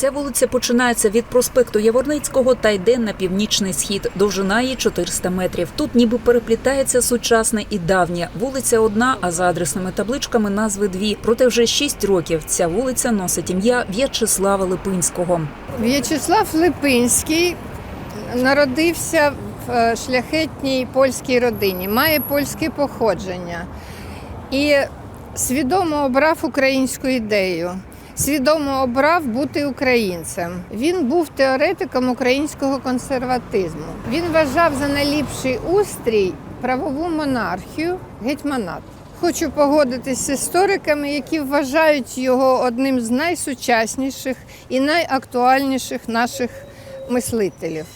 Ця вулиця починається від проспекту Яворницького та йде на північний схід. Довжина її 400 метрів. Тут ніби переплітається сучасне і давнє. Вулиця одна, а за адресними табличками назви дві. Проте вже шість років ця вулиця носить ім'я В'ячеслава Липинського. В'ячеслав Липинський народився в е, шляхетній польській родині, має польське походження і свідомо обрав українську ідею. Свідомо обрав бути українцем. Він був теоретиком українського консерватизму. Він вважав за найліпший устрій правову монархію гетьманат. Хочу погодитися з істориками, які вважають його одним з найсучасніших і найактуальніших наших мислителів.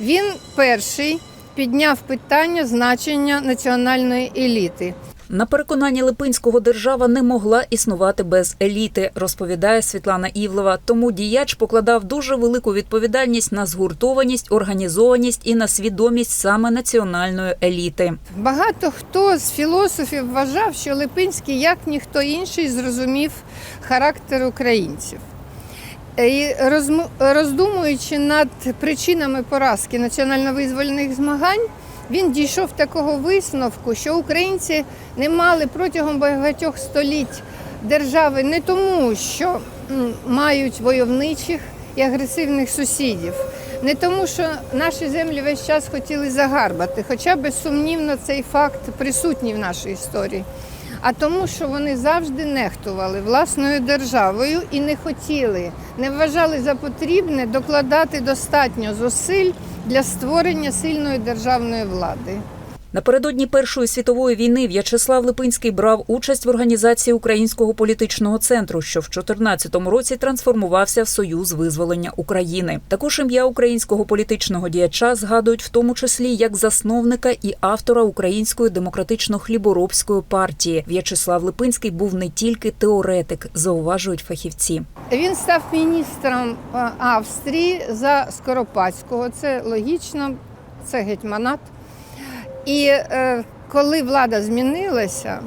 Він перший підняв питання значення національної еліти. На переконання Липинського держава не могла існувати без еліти, розповідає Світлана Івлева. Тому діяч покладав дуже велику відповідальність на згуртованість, організованість і на свідомість саме національної еліти. Багато хто з філософів вважав, що Липинський, як ніхто інший, зрозумів характер українців. І роздумуючи над причинами поразки національно-визвольних змагань, він дійшов такого висновку, що українці не мали протягом багатьох століть держави не тому, що мають войовничих і агресивних сусідів, не тому, що наші землі весь час хотіли загарбати, хоча безсумнівно цей факт присутній в нашій історії. А тому, що вони завжди нехтували власною державою і не хотіли, не вважали за потрібне докладати достатньо зусиль для створення сильної державної влади. Напередодні Першої світової війни В'ячеслав Липинський брав участь в організації Українського політичного центру, що в 2014 році трансформувався в Союз визволення України. Також ім'я українського політичного діяча згадують в тому числі як засновника і автора Української демократично-хліборобської партії. В'ячеслав Липинський був не тільки теоретик, зауважують фахівці. Він став міністром е, Австрії за Скоропадського. Це логічно, це гетьманат. І е, коли влада змінилася,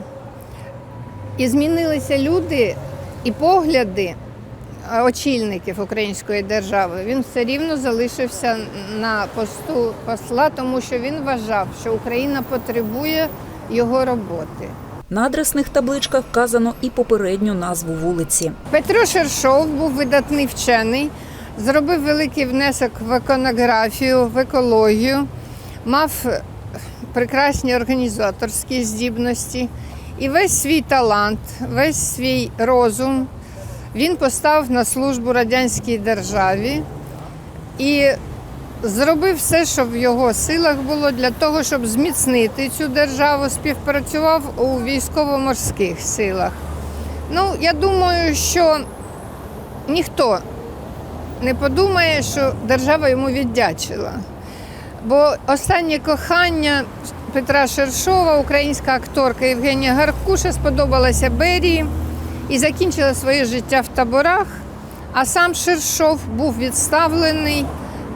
і змінилися люди і погляди е, очільників української держави, він все рівно залишився на посту посла, тому що він вважав, що Україна потребує його роботи. На адресних табличках вказано і попередню назву вулиці. Петро Шершов був видатний вчений, зробив великий внесок в іконографію, в екологію, мав прекрасні організаторські здібності і весь свій талант, весь свій розум він поставив на службу радянській державі і зробив все, що в його силах було для того, щоб зміцнити цю державу, співпрацював у військово-морських силах. Ну, я думаю, що ніхто не подумає, що держава йому віддячила. Бо останнє кохання Петра Шершова, українська акторка Євгенія Гаркуша, сподобалася Берії і закінчила своє життя в таборах. А сам Шершов був відставлений,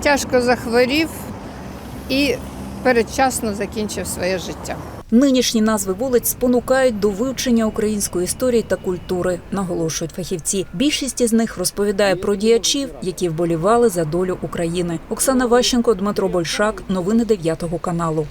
тяжко захворів і передчасно закінчив своє життя. Нинішні назви вулиць спонукають до вивчення української історії та культури, наголошують фахівці. Більшість із них розповідає про діячів, які вболівали за долю України. Оксана Ващенко, Дмитро Большак. Новини 9 каналу.